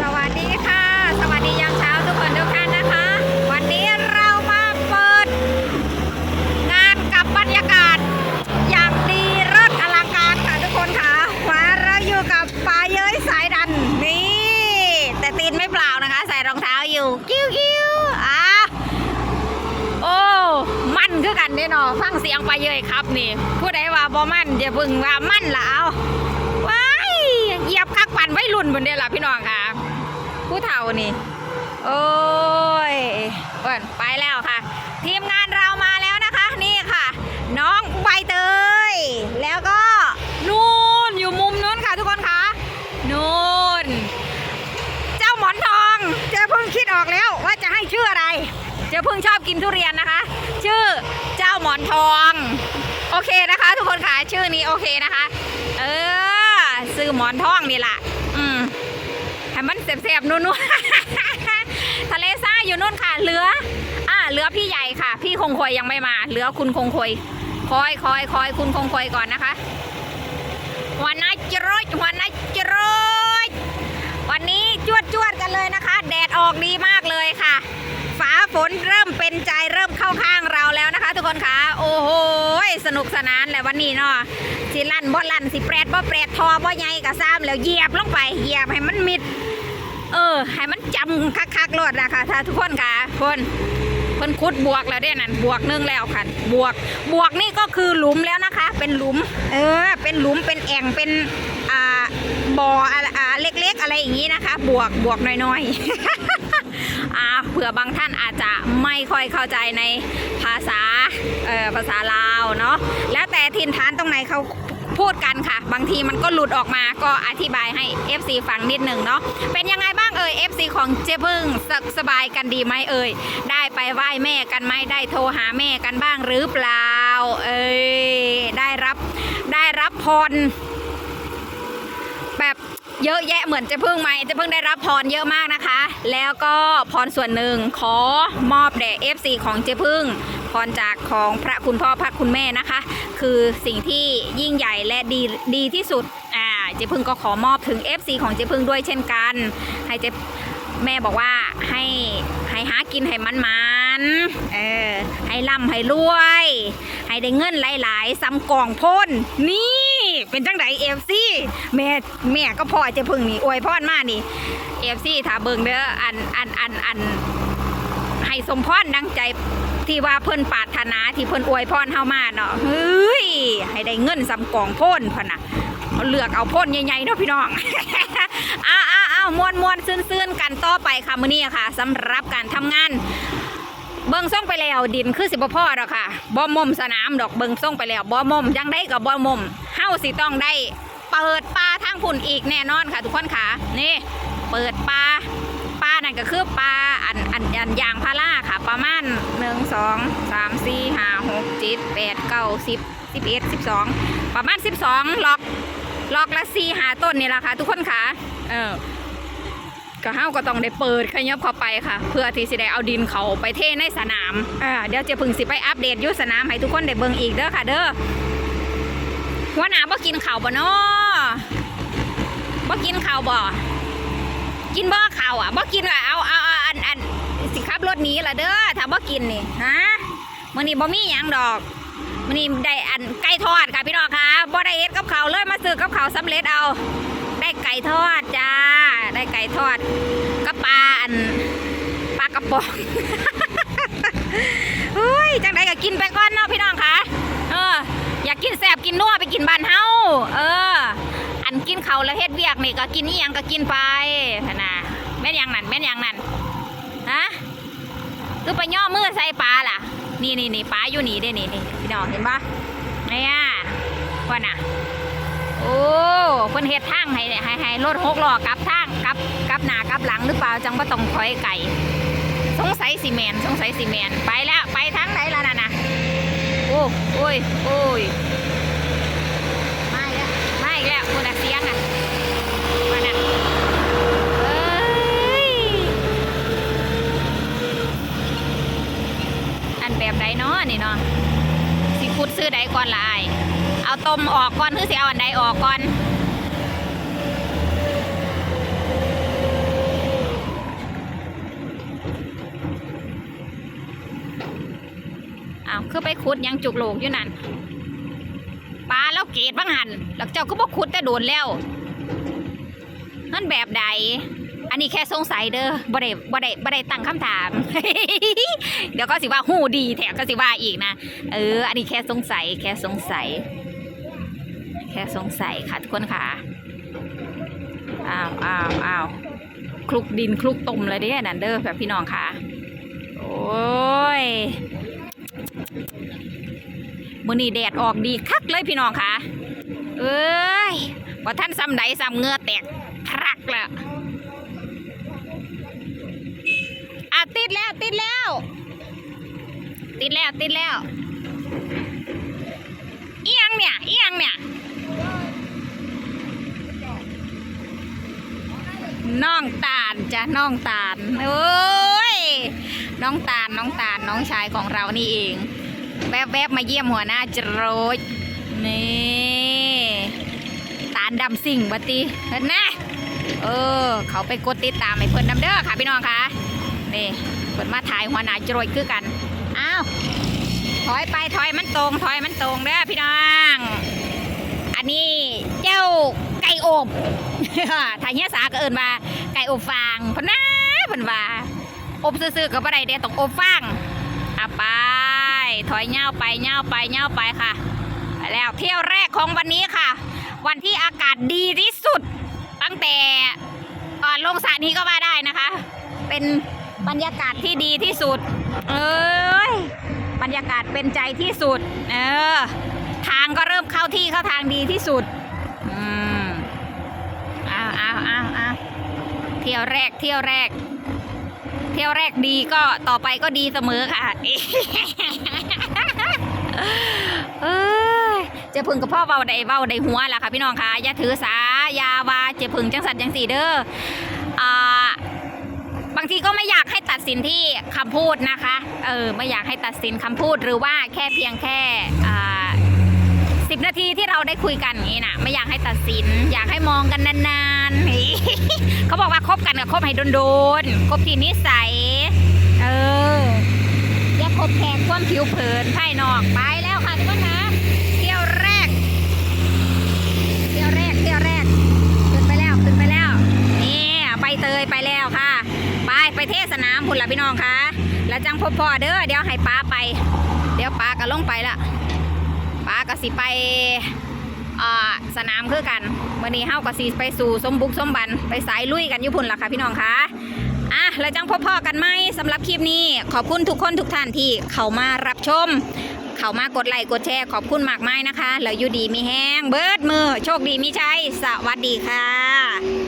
สวัสดีค่ะ สวัสดียามเช้าทุกคนทุกท่านนะคะ วันนี้เรามาเปิด งานกับบรรยากาศ อย่างดีรถอลังการค่ะทุกคนค่ะมาเราอยู่กับปลาเย้ยสายดันนี่ แต่ตีนไม่เปล่านะคะ ใส่รองเท้าอยู่กิ้วกิ้วอะโอ้มั่นคือกันเด้เนาะฟังเสียงปลาเย้ยครับนี่ ผู้ใดว่าบ่มั่นอย่าพึ่งว่ามั่นละเอาว้ายเห ยียบคักปั่นไว้รุ่นบนเดียล่ะพี่น้องค่ะ ผู้เฒ่านี่ โอ้ยเปิ่นไปแล้วค่ะ ทีมงานเรามาแล้วนะคะ นี่ค่ะ น้องใบเตย แล้วก็นู่นอยู่มุมนู้นค่ะทุกคนค่ะนู่น เจ้าหมอนทองเจอเพิ่งคิดออกแล้วว่าจะให้ชื่ออะไร เจอเพิ่งชอบกินทุเรียนนะคะ ชื่อเจ้าหมอนทอง โอเคนะคะ ทุกคนค่ะชื่อนี้โอเคนะคะ เออ ซื้อหมอนทองนี่แหละอืมให้มันเสียบๆนุ่นๆทะเลซ่าอยู่นู่นค่ะ เหลือ อ่า เหลือพี่ใหญ่ค่ะ พี่คงคอยยังไม่มา เหลือคุณคงคอยคอยคอยคอยคุณคงคอยก่อนนะคะวันนัจรดวันนัจรดวันนี้จวดจวดๆกันเลยนะคะ แดดออกดีมากเลยค่ะ ฟ้าฝนเริ่มเป็นใจเริ่มเข้าข้างเราแล้วนะคะ ทุกคนคะโอ้โหสนุกสนานแหละวันนี้เนาะ สิลั่นบ่ลั่นสิแปรดบ่แปรดทอบ่ใหญ่กะซ้ำแล้วเหยียบลงไปเหยียบให้มันมิด เออ ให้มันจำคักๆรถนะคะถ้าทุกคนค่ะคนเพิ่นคุดบวกแล้วเด้นั่นบวกนึงแล้วค่ะ บวกบวกนี่ก็คือหลุมแล้วนะคะ เป็นหลุม เออ เป็นหลุมเป็นแอ่งเป็นอ่าบ่ออ่าเล็กๆ อะไรอย่างนี้นะคะ บวกบวกน้อยๆ ผื่อบางท่านอาจจะไม่ค่อยเข้าใจในภาษาภาษาลาวเนาะแล้วแต่ทินฐานตรงไหนเขาพูดกันค่ะ บางทีมันก็หลุดออกมาก็อธิบายให้ FC ฟังนิดหนึ่งเนาะเป็นยังไงบ้างเอ่ย FC ของเจ๊พึ่งสสบายกันดีไหมเอ่ย ได้ไปไหว้แม่กันไหมได้โทรหาแม่กันบ้างหรือเปล่า เอ้ยได้รับได้รับพรแบบ เยอะแยะเหมือนเจะพึ่งไหมเจะพึ่งได้รับพรเยอะมากนะคะ แล้วก็พรส่วนหนึ่งขอมอบแด่ FC ของเจพึ่งพรจากของพระคุณพ่อพระคุณแม่นะคะ คือสิ่งที่ยิ่งใหญ่และดีดีที่สุดอ่าเจพึ่งก็ขอมอบถึง FC ของเจพึ่งด้วยเช่นกัน ให้เจแม่บอกว่าให้ให้หากินให้มันมันเออให้ร่ำให้รวย ให้ได้เงินหลาย ๆซ้ำกล่องพ่นนี่ เป็นจังไดเอฟซีแม่แม่ก็พ่อจะพึ่งนี่อวยพรมานี่เอฟซีถ้าเบิ่งเด้ออันอันอันอันให้สมพรดังใจที่ว่าเพิ่นปาถนาที่เพิ่นอวยพรเฮามาเนาะเฮ้ยให้ได้เงินซ้ำกองพ่นพะนะเอาเลือกเอาพ่นใหญ่ๆเนาะพี่น้องอ้าวอ้าวอ้าวมวนมวนซื่นซื่นๆกันต่อไปค่ะมื้อนี้ค่ะสำหรับการทำงานเบิ่งส่งไปแล้วดินคือสิบ่พอดอกค่ะบ่มมมสนามดอกเบิ่งส่งไปแล้วบ่มมมยังได้กับบ่มมเฮาสิต้องได้เปิดปลาทางพุ่นอีกแน่นอนค่ะ ทุกคนค่ะนี่เปิดปลาปลานั่นก็คือปลาอันอันอันยางพาราค่ะ ประมาณหนึ่งสองสามสี่ห้าหกเจ็ดแปดเก้าสิบสิบเอ็ดสิบสองประมาณสิบสองล็อกล็อกละสี่หาต้นนี่แหละค่ะ ทุกคนค่ะเออก็เฮาก็ต้องได้เปิดขยับเข้าไปค่ะ เพื่อที่สิได้เอาดินเขาไปเทในสนามอ่าเดี๋ยวเจะพึงสิไปอัปเดตยุสนามให้ทุกคนได้เบิ่งอีกเด้อค่ะเด้อ หัวหน้าบ่กินข้าวบ่เนาะบ่กินข้าวบ่กินบ่ข้าวอะบ่กินอะเอาเอาเอาอันอันสิขับรถนี้ละเด้อถ้าบ่กินนี่ฮะมื้อนี้บ่มีหยังดอกมื้อนี้ได้อันไก่ทอดค่ะพี่น้องค่ะบ่ได้เฮ็ดกับข้าวเลยมาซื้อกับข้าวสำเร็จเอา ได้ไก่ทอดจ้า ได้ไก่ทอดกับปลาอันปลากระป๋องเฮ้ยจังไดก็กินไปก่อนเนาะพี่น้องค่ะากกินแซ่บกินนัวไปกินบ้านเฮาเออ อันกินเขาแล้วเฮ็ดเวียกนี่ก็กินนี่ยังก็กินไปนะแม่นยังนั่นแม่นยังนั่นฮะคือไปย่อมือใส่ปลาล่ะ นี่นี่นี่ปลาอยู่นี่เด้นี่นี่พี่น้องเห็นปะเนี่ยว่าน่ะโอ้เพิ่นเฮ็ดทางให้ให้ให้รถหกล้อกลับทางกลับกลับหน้ากลับหลังหรือเปล่าจังบ่ต้องถอยไก่สงสัยซีเมนสงสัยซีเมนไปแล้วไปทางไหนแล้วน่ะนะ อ้โอ้ยโอ้ยมาอีกแล้วมาอีกแล้วคุณน่ะเสียงอะมาน่ะเอ้ยอันแบบใดเนาะนี่เนาะสิขุดซื้อใดก่อนละอายเอาต้มออกก่อนหรือสิเอาอันใดออกก่อน คือไปขุดยังจุกโลกอยู่นั่นปลาแล้วเกตบ้างหันแล้วเจ้าก็บอกขุดแต่โดนแล้วนั่นแบบใด อันนี้แค่สงสัยเด้อบ่ได้บ่ได้บ่ได้ตั้งคำถาม เดี๋ยวก็สิว่าหูดีแถมก็สิว่าอีกนะ เออ อันนี้แค่สงสัย แค่สงสัย แค่สงสัยค่ะทุกคนค่ะ อ้าวอ้าวอ้าวคลุกดินคลุกตุ่มเลยเด้นั่นเด้อแบบพี่น้องค่ะ โอ้ย มื้อนี้แดดออกดีคักเลยพี่น้องค่ะ เอ้ยว่าท่านซ้ำใดซ้ำเงือแตกครักล้วอะติดแล้วติดแล้ว ติดแล้วติดแล้วเอียงเนี่ยเอียงเนี่ยน้องตาลจ้ะน้องตาลโอ้ยน้องตาลน้องตาลน้องชายของเรานี่เอง แวบๆมาเยี่ยมหัวหน้าจรดนี่ตาลดำสิ่งบัติเห็นนะเออ เขาไปกดติดตามให้เพิ่อนดำเด้อค่ะพี่น้องค่ะนี่เพิ่อนมาถ่ายหัวหน้าจรดคือกันอ้าวถอยไปถอยมันตรงถอยมันตรงเด้อพี่น้อง อันนี้เจ้าไก่อบทางเฮียสาก็เอินว่าไก่อบฟางพนนะพนว่าอบซื่อๆก็บ่ได้เด้ต้องอบฟางอะไป ถอยเง่าไปเง่าไปเง่าไปค่ะ แล้วเที่ยวแรกของวันนี้ค่ะ วันที่อากาศดีที่สุด ตั้งแต่ก่อนลงสระนี้ก็ว่าได้นะคะ เป็นบรรยากาศที่ดีที่สุด เอ้ยบรรยากาศเป็นใจที่สุด เออ ทางก็เริ่มเข้าที่เข้าทางดีที่สุด อืมอ้าวอ้าวอ้าวอ้าวเที่ยวแรกเที่ยวแรก เที่ยวแรกดีก็ต่อไปก็ดีเสมอค่ะ เอ้ยเจะพึ่งกับพ่อเบาได้เบาได้หัวล่ะค่ะพี่น้องค่ะอย่าถือสาอยาวาเจะพึ่งจังสันจังสีเด้ออ่าบางทีก็ไม่อยากให้ตัดสินที่คำพูดนะคะ เออไม่อยากให้ตัดสินคำพูดหรือว่าแค่เพียงแค่อ่าสิบนาทีที่เราได้คุยกันนี้นะไม่อยากให้ตัดสิน อยากให้มองกันนานๆเขาบอกว่าคบกันกับคบให้โดนๆคบที่นิสัย เออ บแขกความผิวเผินภายนอกไปแล้วค่ะทุกคนคะเที่ยวแรก เที่ยวแรกเที่ยวแรกขึ้นไปแล้วขึ้นไปแล้วนี่ไปเตยไปแล้วค่ะ ไปไปเทศนามพุ่นละพี่น้องคะแล้วจังพบพ่อเด้อเดี๋ยวให้ป้าไป เดี๋ยวป้าก็ลงไปละป้าก็สิไปสนามคือกันวันนี้เฮาก็สิไปสู่สมบุกสมบันไปสายลุยกันอยู่พุ่นล่ะค่ะพี่น้องคะ อะแล้วจังพ่อๆกันไหมสำหรับคลิปนี้ ขอบคุณทุกคนทุกท่านที่เข้ามารับชม เข้ามากดไลค์กดแชร์ขอบคุณมากมายนะคะแล้วอยู่ดีมีแห้งเบิดมือ โชคดีมีชัยสวัสดีค่ะ